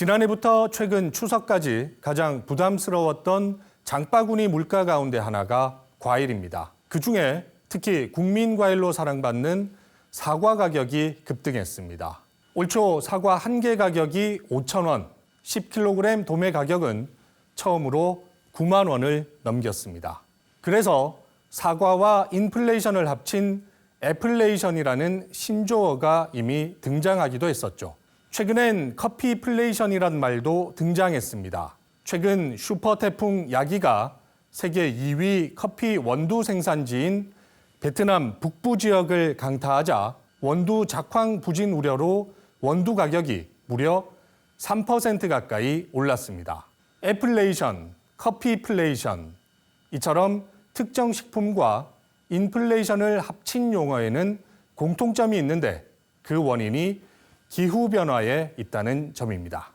지난해부터 최근 추석까지 가장 부담스러웠던 장바구니 물가 가운데 하나가 과일입니다. 그 중에 특히 국민 과일로 사랑받는 사과 가격이 급등했습니다. 올 초 사과 한 개 가격이 5천 원, 10kg 도매 가격은 처음으로 9만 원을 넘겼습니다. 그래서 사과와 인플레이션을 합친 애플레이션이라는 신조어가 이미 등장하기도 했었죠. 최근엔 커피플레이션이란 말도 등장했습니다. 최근 슈퍼 태풍 야기가 세계 2위 커피 원두 생산지인 베트남 북부 지역을 강타하자 원두 작황 부진 우려로 원두 가격이 무려 3% 가까이 올랐습니다. 애플레이션, 커피플레이션 이처럼 특정 식품과 인플레이션을 합친 용어에는 공통점이 있는데 그 원인이 기후 변화에 있다는 점입니다.